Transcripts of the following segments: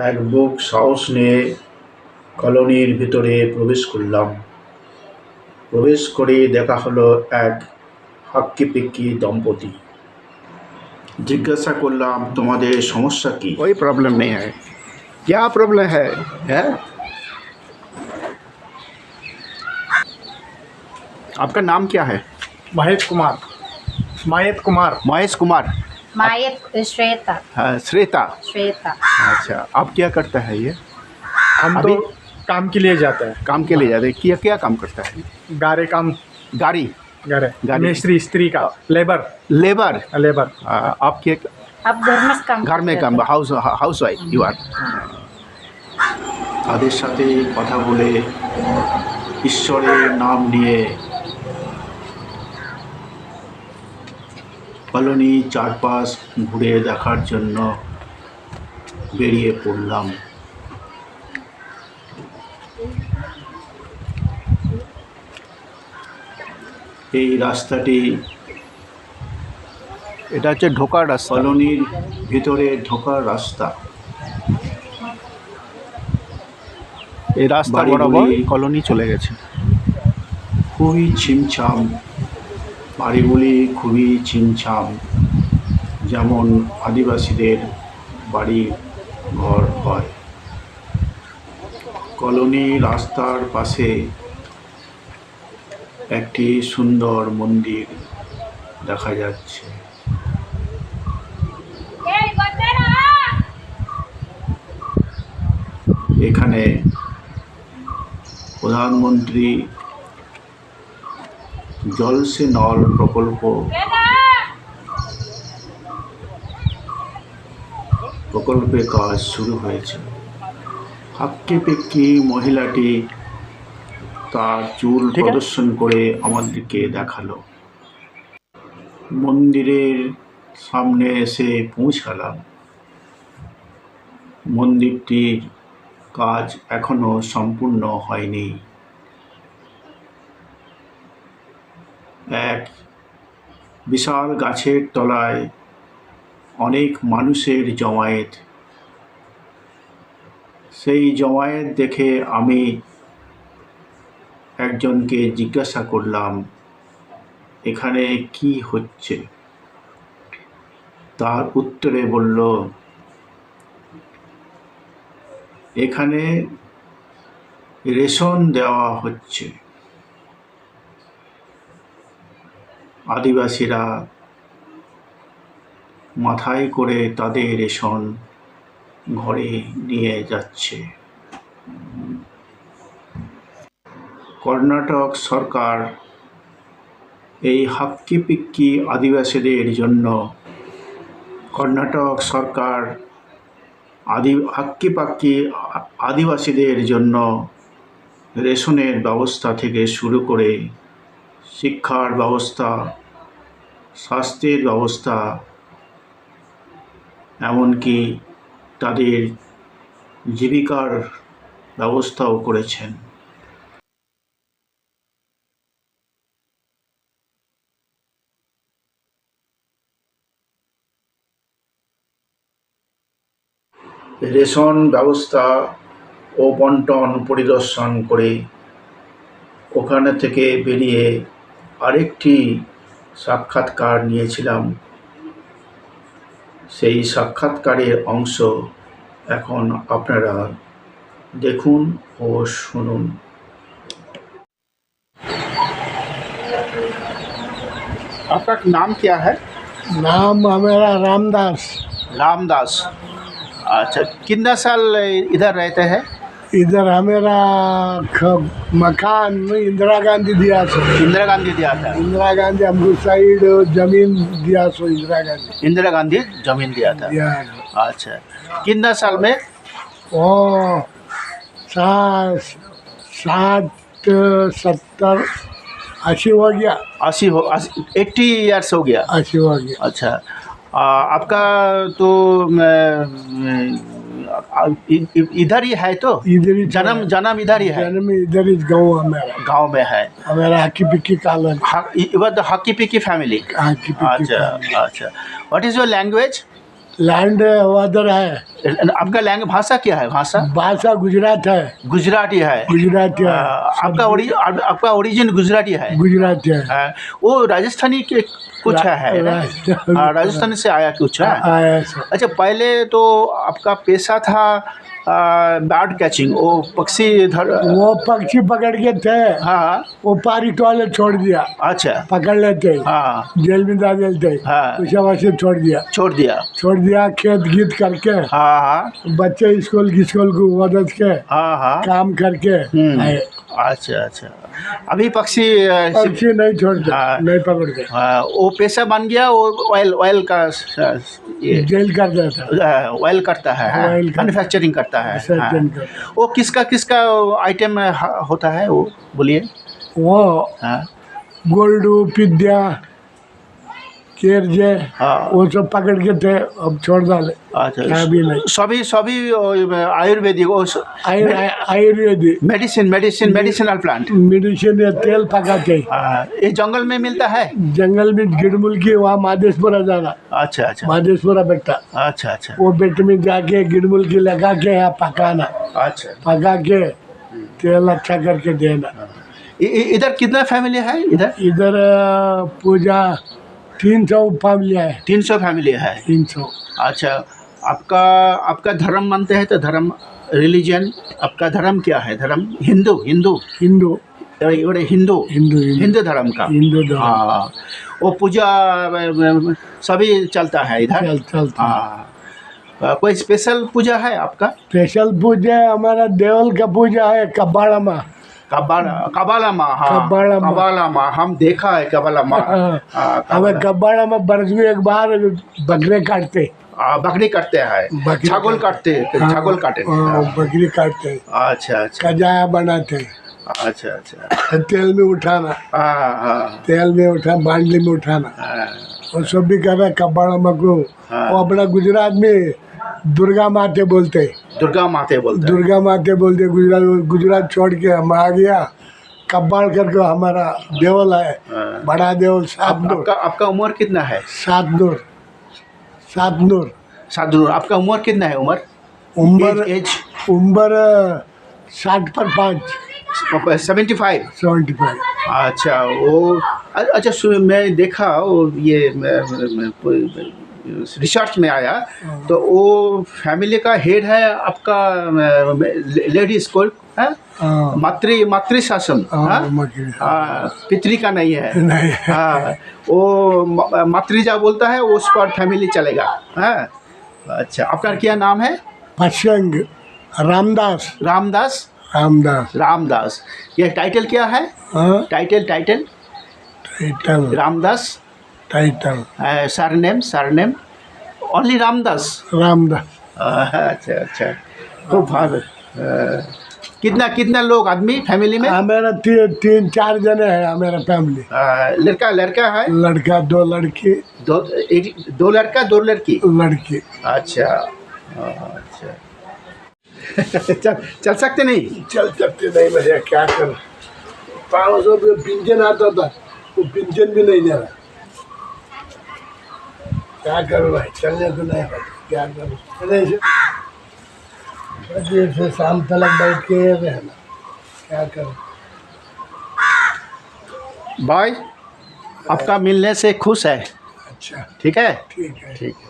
এক বুক সাহস নিয়ে কলোনির ভিতরে প্রবেশ করলাম প্রবেশ করে দেখা হলো এক হাক্কি পিক্কি দম্পতি জিজ্ঞাসা করলাম তোমাদের সমস্যা কি कोई प्रॉब्लम नहीं है क्या प्रॉब्लम है है आपका नाम क्या है महेश कुमार महेश कुमार महेश कुमार मायत श्वेता हाँ, श्वेता श्वेता अच्छा आप क्या करता है ये हम अभी- तो काम के लिए जाते हैं काम के लिए जाते हैं क्या क्या काम करता है गारे काम गाड़ी घर है गाड़ी- मिस्त्री स्त्री का लेबर लेबर लेबर आ, आप क्या अब घर में काम घर में करते काम थे। House house wife you are তাদের সাথে কথা বলে ঈশ্বরের নাম নিয়ে কলোনি চারপাশ ঘুরে দেখার জন্য বেরিয়ে পড়লাম। এই রাস্তাটি এটা হচ্ছে ঢোকার রাস্তা। কলোনির ভিতরে ঢোকার রাস্তা। এই রাস্তা বরাবর কলোনি চলে গেছে। খুবই ছিমছাম। বাড়িগুলি খুবই ছিমছাম। যেমন আদিবাসীদের বাড়ি ঘর হয়। কলোনি রাস্তার পাশে একটি সুন্দর মন্দির দেখা যাচ্ছে। এখানে প্রধানমন্ত্রী জল সে নল প্রকল্প। প্রকল্পে কাজ শুরু হয়েছে। হাক্কি পেক্কি মহিলাটি তার চুল প্রদর্শন করে আমাদেরকে দেখাল। মন্দিরের সামনে এসে পৌঁছালাম। মন্দিরটির কাজ এখনও সম্পূর্ণ হয়নি। এক বিশাল গাছের তলায় অনেক মানুষের জমায়েত। সেই জমায়েত দেখে আমি একজনকে জিজ্ঞাসা করলাম, এখানে কি হচ্ছে? তার উত্তরে বলল, এখানে রেশন দেওয়া হচ্ছে। আদিবাসীরা মাথায় করে তাদের রেশন ঘরে নিয়ে যাচ্ছে। কর্ণাটক সরকার এই হাক্কি পিক্কি আদিবাসীদের জন্য কর্ণাটক সরকার আদি হাক্কি পাক্কি আদিবাসীদের জন্য রেশনের ব্যবস্থা থেকে শুরু করে শিক্ষার ব্যবস্থা স্বাস্থ্যের ব্যবস্থা এমনকি তাদের জীবিকার ব্যবস্থাও করেছেন। রেশন ব্যবস্থা ও বন্টন পরিদর্শন করে ওখানে থেকে বেরিয়ে আরেকটি সাক্ষাৎকার নিয়েছিলাম সেই সাক্ষাৎকারের অংশ এখন আপনারা দেখুন ও শুনুন आपका नाम क्या है नाम हमारा रामदास रामदास अच्छा कितना साल इधर रहते हैं इधर हमारा मकान में इंदिरा गांधी दिया सो इंदिरा गांधी दिया था। इंदिरा गांधी हमको साइड ज़मीन दिया सो इंदिरा गांधी। इंदिरा गांधी ज़मीन दिया था। दिया अच्छा। कितना साल में? ओ सात सात सत्तर अस्सी हो गया। अस्सी हो एट्टी ईयर्स हो गया। अस्सी हो गया। अच्छा। आ, आपका तो इधर ही है तो? इधर ही जन्म जन्म इधर ही है? जन्म इधर ही गाँव हमारा गाँव में है। हमारा हकी पिक्की का हॉकी पिकी फैमिली। अच्छा अच्छा। What is your language land वादर है। आपका लैंग्वेज भाषा क्या है? भाषा? भाषा गुजरात है। गुजराती है। गुजराती है। आपका ओरि आपका ओरिजिन गुजराती है? गुजराती है। हाँ, वो राजस्थानी के कुछ रा- है? राजस्थानी- हाँ, से आया कुछ है? अच्छा पहले तो आपका पेशा था बर्ड कैचिंग वो पक्षी धर वो पक्षी पकड़ के थे। हाँ वो पारिक वाले छोड़ दिया। अच्छा। पकड़ लेते। हाँ। जेल में डाल देते। हाँ। उसे वहाँ से छोड़ दिया। छोड़ दिया। छोड़ दिया खेत गीत करके। हाँ। हाँ बच्चे स्कूल की स्कूल को मदद के हाँ हाँ। काम करके हम्म। अच्छा अच्छा। अभी पक्षी पक्षी नहीं छोड़ते हाँ। नहीं पकड़ते हाँ, वो पेशा बन गया वो ऑयल ऑयल का ये जेल कर देता। ऑयल करता है मैन्युफैक्चरिंग करता है हाँ। वो किसका किसका आइटम होता है वो बोलिए। वो हाँ। गोल्डू पिद्या केरजे हाँ। वो सब पकड़ के थे अब छोड़ डाले अच्छा भी नहीं। सभी सभी ayurvedic ayurvedic. Medicine medicine medicinal plant medicine या तेल पकाते। हाँ, ये जंगल में मिलता है? जंगल में गिड़मुल की वहाँ मादेशपुरा जाना। अच्छा अच्छा। मादेशपुरा बेटा। अच्छा अच्छा। वो बेट में जाके गिड़मुल की लगा के यहाँ पकाना। अच्छा। पका के तेल अच्छा करके देना। इ- इधर कितना फैमिली है इधर? इधर पूजा तीन सौ फैमिली है। तीन सौ फैमिली है। तीन सौ। अच्छा आपका आपका धर्म मानते हैं तो धर्म रिलीजन आपका धर्म क्या है? धर्म हिंदू हिंदू? हिंदू। हिंदू। हिंदू हिंदू। धर्म का? हिंदू धर्म। हाँ वो पूजा अ, अ, सभी चलता है इधर? चलता हाँ। कोई स्पेशल पूजा है आपका? स्पेशल पूजा हमारा देवल का पूजा है कबाड़ा माँ हाँ हम है माँ हाँ। हाँ, में बरस में एक बार बकरे काटते। हाँ, बकरी काटते हैं। बकरी छागल काटते। छागल काटे। हाँ, बकरी काटते। अच्छा अच्छा। कजाया बनाते। अच्छा अच्छा। तेल में उठाना। हाँ हाँ। तेल में उठा बांडली में उठाना। हाँ, और सब भी कर रहे कबाड़ा में को। हाँ। वो अपना गुजरात में दुर्गा माते बोलते। दुर्गा माते बोलते दुर्गा माते बोलते गुजरात गुजरात छोड़ के हम आ गया। कब्बाड़ करके हमारा देवल है हाँ। बड़ा देवल सात आप, नूर आपका आपका उम्र कितना है? सात नूर सात नूर साधु आपका उम्र कितना है उम्र? उम्र एज उम्र साठ पर पाँच। सेवेंटी फाइव सेवेंटी फाइव अच्छा वो अच्छा मैं देखा वो ये रिसर्च में आया तो वो फैमिली का हेड है आपका लेडीज़ को है? मातृ मातृ शासन हाँ, हाँ? पितरी का नहीं है। नहीं। हाँ वो मातृजा बोलता है उस पर फैमिली चलेगा हाँ? अच्छा आपका क्या नाम है? पश्यंग रामदास। रामदास? रामदास। रामदास। ये टाइटल क्या है? Title title title Ramdas title surname surname only Ramdas Ramdas अच्छा अच्छा। खूब भाग अ, कितना कितना लोग आदमी फैमिली में? हमारा ती, तीन चार जने हैं हमारा फैमिली अ, लड़का लड़का है? लड़का दो लड़की। दो एक दो लड़का दो लड़की? लड़की। अच्छा। अच्छा। चल चल सकते नहीं? चल सकते नहीं भैया क्या कर? पाँच सौ रुपये पिंजन आता था वो पिंजन भी नहीं दे रहा। क्या करो भाई? चलने तो नहीं भाई क्या करो? चले से शाम तक बैठ के रहना। क्या करो? भाई आपका मिलने से खुश है। अच्छा। ठीक है? ठीक है। ठीक है।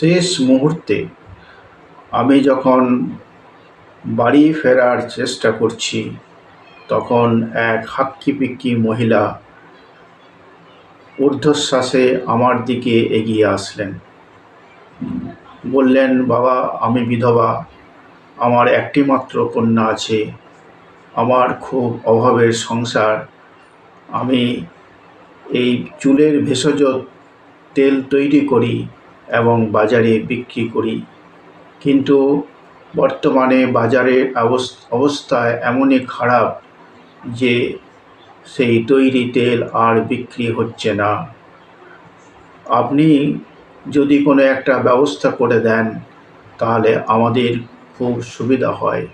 শেষ মুহূর্তে আমি যখন বাড়ি ফেরার চেষ্টা করছি, তখন এক হাক্কিপিক্কি মহিলা ঊর্ধ্বশ্বাসে আমার দিকে এগিয়ে আসলেন। বললেন, বাবা, আমি বিধবা। আমার একটি মাত্র কন্যা আছে। আমার খুব অভাবের সংসার। আমি এই চুলের ভেষজ তেল তৈরি করি। এবং বাজারে বিক্রি করি। কিন্তু বর্তমানে বাজারের অবস- অবস্থা এমনই খারাপ যে সেই তৈরি তেল আর বিক্রি হচ্ছে না। আপনি যদি কোনো একটা ব্যবস্থা করে দেন, তাহলে আমাদের খুব সুবিধা হয়।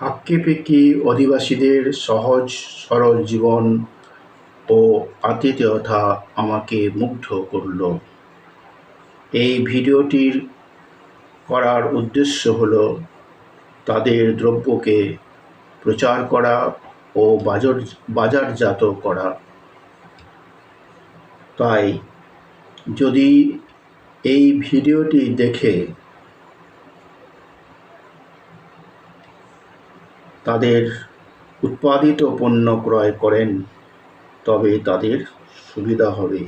হাক্কিপিক্কি অধিবাসীদের সহজ, সরল জীবন ও আতিথেয়তা আমাকে মুগ্ধ করল। এই ভিডিওটির করার উদ্দেশ্য হলো তাদের দ্রব্যকে প্রচার করা ও বাজার, বাজারজাত করা। তাই যদি এই ভিডিওটি দেখে তাদের উৎপাদিত পণ্য ক্রয় করেন তবে তাদের সুবিধা হবে।